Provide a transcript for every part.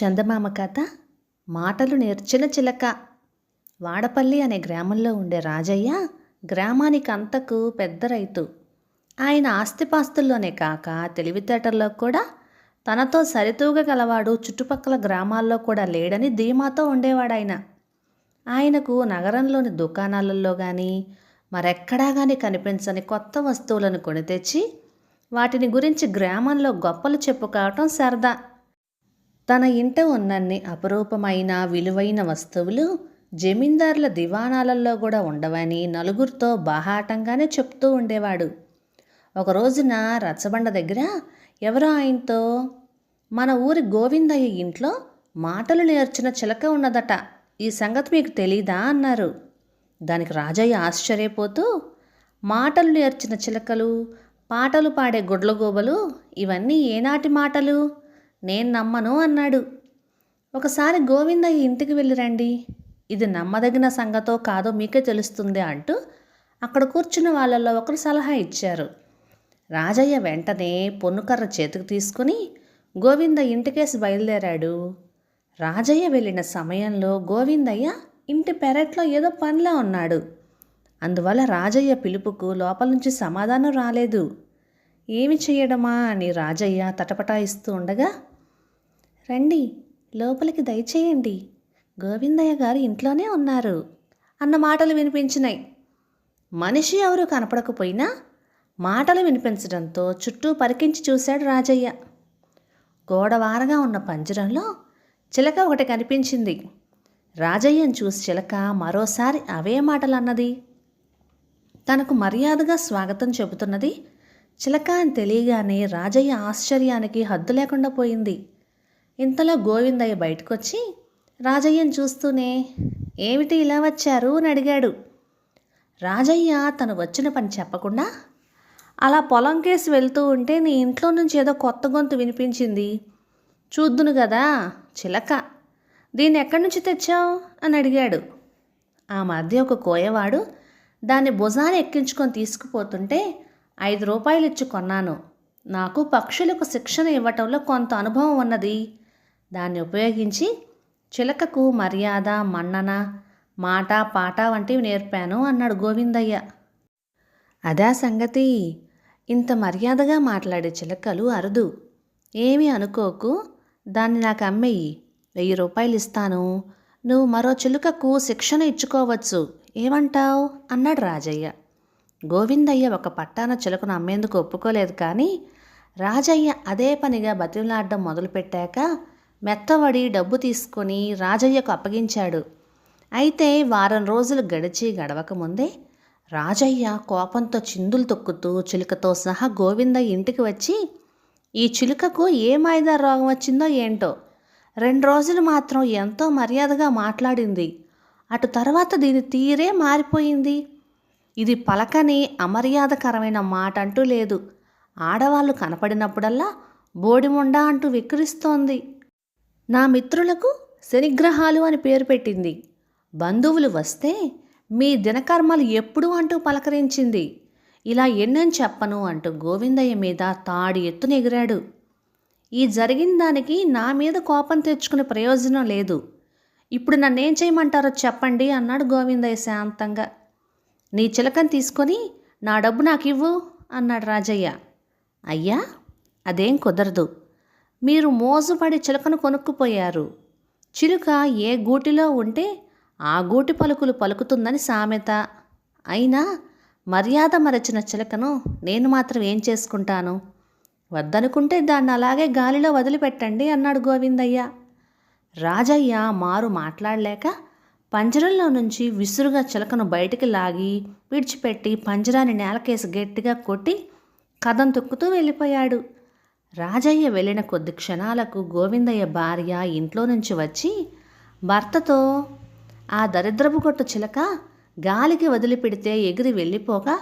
చందమామ కథ మాటలు నేర్చిన చిలక. వాడపల్లి అనే గ్రామంలో ఉండే రాజయ్య గ్రామానికి అంతకు పెద్ద రైతు. ఆయన ఆస్తిపాస్తుల్లోనే కాక తెలివితేటల్లో కూడా తనతో సరితూగగలవాడు చుట్టుపక్కల గ్రామాల్లో కూడా లేడని ధీమాతో ఉండేవాడు ఆయన ఆయనకు నగరంలోని దుకాణాలలో కానీ మరెక్కడా కానీ కనిపించని కొత్త వస్తువులను కొని తెచ్చి వాటిని గురించి గ్రామంలో గొప్పలు చెప్పుకోవటం సరదా. తన ఇంట ఉన్నన్ని అపరూపమైన విలువైన వస్తువులు జమీందారుల దివాణాలలో కూడా ఉండవని నలుగురితో బాహాటంగానే చెప్తూ ఉండేవాడు. ఒక రోజున రచ్చబండ దగ్గర ఎవరో ఆయనతో మన ఊరి గోవిందయ్య ఇంట్లో మాటలు నేర్చిన చిలక ఉన్నదట ఈ సంగతి మీకు తెలీదా అన్నారు. దానికి రాజయ్య ఆశ్చర్యపోతూ మాటలు నేర్చిన చిలకలు పాటలు పాడే గుడ్లగూబలు ఇవన్నీ ఏనాటి మాటలు? నేను నమ్మను అన్నాడు. ఒకసారి గోవిందయ్య ఇంటికి వెళ్ళి రండి ఇది నమ్మదగిన సంగతో కాదో మీకే తెలుస్తుంది అంటూ అక్కడ కూర్చున్న వాళ్ళల్లో ఒకరు సలహా ఇచ్చారు. రాజయ్య వెంటనే పొన్నుకర్ర చేతికి తీసుకుని గోవింద ఇంటికేసి బయలుదేరాడు. రాజయ్య వెళ్ళిన సమయంలో గోవిందయ్య ఇంటి పెరట్లో ఏదో పనిలో ఉన్నాడు. అందువల్ల రాజయ్య పిలుపుకు లోపల నుంచి సమాధానం రాలేదు. ఏమి చేయడమా అని రాజయ్య తటపటాయిస్తూ ఉండగా రండి లోపలికి దయచేయండి. గోవిందయ్య గారు ఇంట్లోనే ఉన్నారు. అన్న మాటలు వినిపించినాయి మనిషి ఎవరు కనపడకపోయినా మాటలు వినిపించడంతో చుట్టూ పరికించి చూశాడు రాజయ్య. గోడవారగా ఉన్న పంజరంలో చిలక ఒకటి కనిపించింది. రాజయ్యను చూసి చిలక మరోసారి అవే మాటలు అన్నది తనకు మర్యాదగా స్వాగతం చెబుతున్నది చిలక అని తెలియగానే రాజయ్య ఆశ్చర్యానికి హద్దు లేకుండా పోయింది. ఇంతలో గోవిందయ్య బయటకొచ్చి రాజయ్యను చూస్తూనే ఏమిటి ఇలా వచ్చారు? అని అడిగాడు. రాజయ్య తను వచ్చిన పని చెప్పకుండా అలా పొలం కేసి వెళ్తూ ఉంటే నీ ఇంట్లో నుంచి ఏదో కొత్త గొంతు వినిపించింది. చూద్దును కదా చిలక. దీన్ని ఎక్కడి నుంచి తెచ్చావు? అని అడిగాడు. ఆ మధ్య ఒక కోయవాడు దాన్ని భుజాన్ని ఎక్కించుకొని తీసుకుపోతుంటే ఐదు రూపాయలు ఇచ్చి కొన్నాను. నాకు పక్షులకు శిక్షణ ఇవ్వటంలో కొంత అనుభవం ఉన్నది. దాన్ని ఉపయోగించి చిలకకు మర్యాద మన్నన మాట పాట వంటివి నేర్పాను అన్నాడు గోవిందయ్య. అదా సంగతి. ఇంత మర్యాదగా మాట్లాడే చిలకలు అరుదు. ఏమీ అనుకోకు. దాన్ని నాకు అమ్మేయి. వెయ్యి రూపాయలు ఇస్తాను. నువ్వు మరో చిలుకకు శిక్షణ ఇచ్చుకోవచ్చు. ఏమంటావు? అన్నాడు రాజయ్య. గోవిందయ్య ఒక పట్టాన చిలుకను అమ్మేందుకు ఒప్పుకోలేదు కానీ రాజయ్య అదే పనిగా బతిమలాడడం మొదలుపెట్టాక మెత్తవడి డబ్బు తీసుకొని రాజయ్యకు అప్పగించాడు. అయితే వారం రోజులు గడిచి గడవక ముందే రాజయ్య కోపంతో చిందులు తొక్కుతూ చిలుకతో సహా గోవింద ఇంటికి వచ్చి ఈ చిలుకకు ఏ మాయిదా రోగం వచ్చిందో ఏంటో? రెండు రోజులు మాత్రం ఎంతో మర్యాదగా మాట్లాడింది. అటు తర్వాత దీని తీరే మారిపోయింది. ఇది పలకని అమర్యాదకరమైన మాట అంటూ లేదు. ఆడవాళ్ళు కనపడినప్పుడల్లా బోడిముండా అంటూ విక్రిస్తోంది. నా మిత్రులకు శనిగ్రహాలు అని పేరు పెట్టింది. బంధువులు వస్తే మీ దినకర్మలు ఎప్పుడు అంటూ పలకరించింది. ఇలా ఎన్నని చెప్పను అంటూ గోవిందయ్య మీద తాడి ఎత్తున ఎగిరాడు. ఈ జరిగిన దానికి నా మీద కోపం తెచ్చుకునే ప్రయోజనం లేదు. ఇప్పుడు నన్నేం చేయమంటారో చెప్పండి అన్నాడు గోవిందయ్య శాంతంగా. నీ చిలకని తీసుకొని నా డబ్బు నాకు ఇవ్వు అన్నాడు రాజయ్య. అయ్యా అదేం కుదరదు. మీరు మోజుపడి చిలకను కొనుక్కుపోయారు. చిలుక ఏ గూటిలో ఉంటే ఆ గూటి పలుకులు పలుకుతుందని సామెత. అయినా మర్యాద మరచిన చిలకను నేను మాత్రం ఏం చేసుకుంటాను? వద్దనుకుంటే దాన్ని అలాగే గాలిలో వదిలిపెట్టండి అన్నాడు గోవిందయ్య. రాజయ్య మారు మాట్లాడలేక పంజరంలో నుంచి విసురుగా చిలకను బయటికి లాగి విడిచిపెట్టి పంజరాన్ని నేలకేసి గట్టిగా కొట్టి కథం తొక్కుతూ వెళ్ళిపోయాడు. రాజయ్య వెళ్ళిన కొద్ది క్షణాలకు గోవిందయ్య భార్య ఇంట్లో నుంచి వచ్చి భర్తతో ఆ దరిద్రపు కొట్టు చిలక గాలికి వదిలిపెడితే ఎగిరి వెళ్ళిపోగా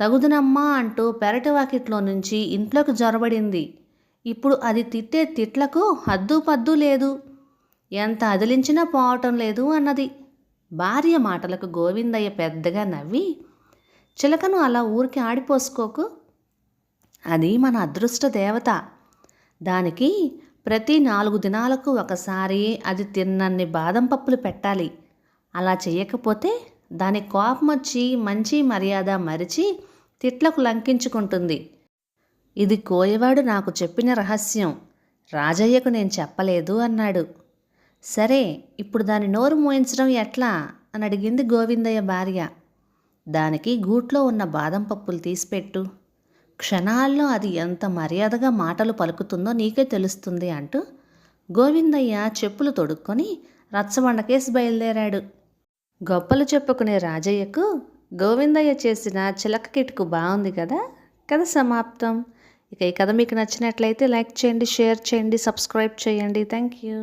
తగుదునమ్మా అంటూ పెరటి వాకిట్లో నుంచి ఇంట్లోకి జొరబడింది. ఇప్పుడు అది తిట్టే తిట్లకు హద్దు పద్దు లేదు. ఎంత అదిలించినా పోవటం లేదు అన్నది. భార్య మాటలకు గోవిందయ్య పెద్దగా నవ్వి చిలకను అలా ఊరికి ఆడిపోసుకోకు. అది మన అదృష్ట దేవత. దానికి ప్రతి నాలుగు దినాలకు ఒకసారి అది తిన్నన్ని బాదం పప్పులు పెట్టాలి. అలా చేయకపోతే దాని కోపం వచ్చి మంచి మర్యాద మరిచి తిట్లకు లంకించుకుంటుంది. ఇది కోయవాడు నాకు చెప్పిన రహస్యం. రాజయ్యకు నేను చెప్పలేదు అన్నాడు. సరే ఇప్పుడు దాని నోరు మోయించడం ఎట్లా? అని అడిగింది గోవిందయ్య భార్య. దానికి గూట్లో ఉన్న బాదం పప్పులు తీసిపెట్టు. క్షణాల్లో అది ఎంత మర్యాదగా మాటలు పలుకుతుందో నీకే తెలుస్తుంది అంటూ గోవిందయ్య చెప్పులు తొడుక్కొని రచ్చబండకేసి బయలుదేరాడు. గొప్పలు చెప్పుకునే రాజయ్యకు గోవిందయ్య చేసిన చిలక కిటుకు బాగుంది కదా? కథ సమాప్తం. ఇక ఈ కథ మీకు నచ్చినట్లయితే లైక్ చేయండి షేర్ చేయండి సబ్స్క్రైబ్ చేయండి. Thank you.